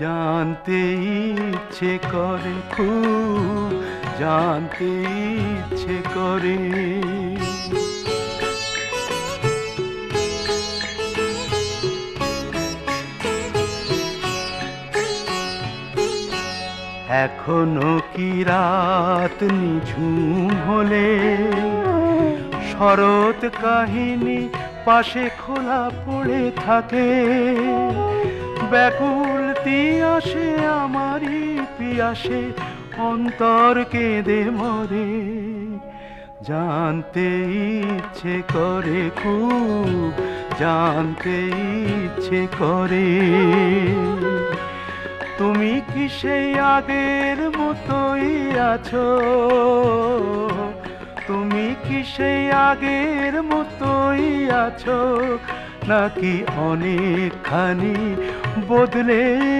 জানতে ইচ্ছে করে খুব, জানতে ইচ্ছে করে। এখনও কি রাত নিঝুম হলে? শরৎ কাহিনী পাশে খোলা পড়ে থাকে। ব্যাকুল তিয়াসে আমারই, পিয়াসে অন্তর কেঁদে মরে। জানতে ইচ্ছে করে খুব, জানতে ইচ্ছে করে। তুমি কি সেই আগের মতোই আছো? তুমি কি সেই আগের মতোই আছো? নাকি অনেকখানি বদলে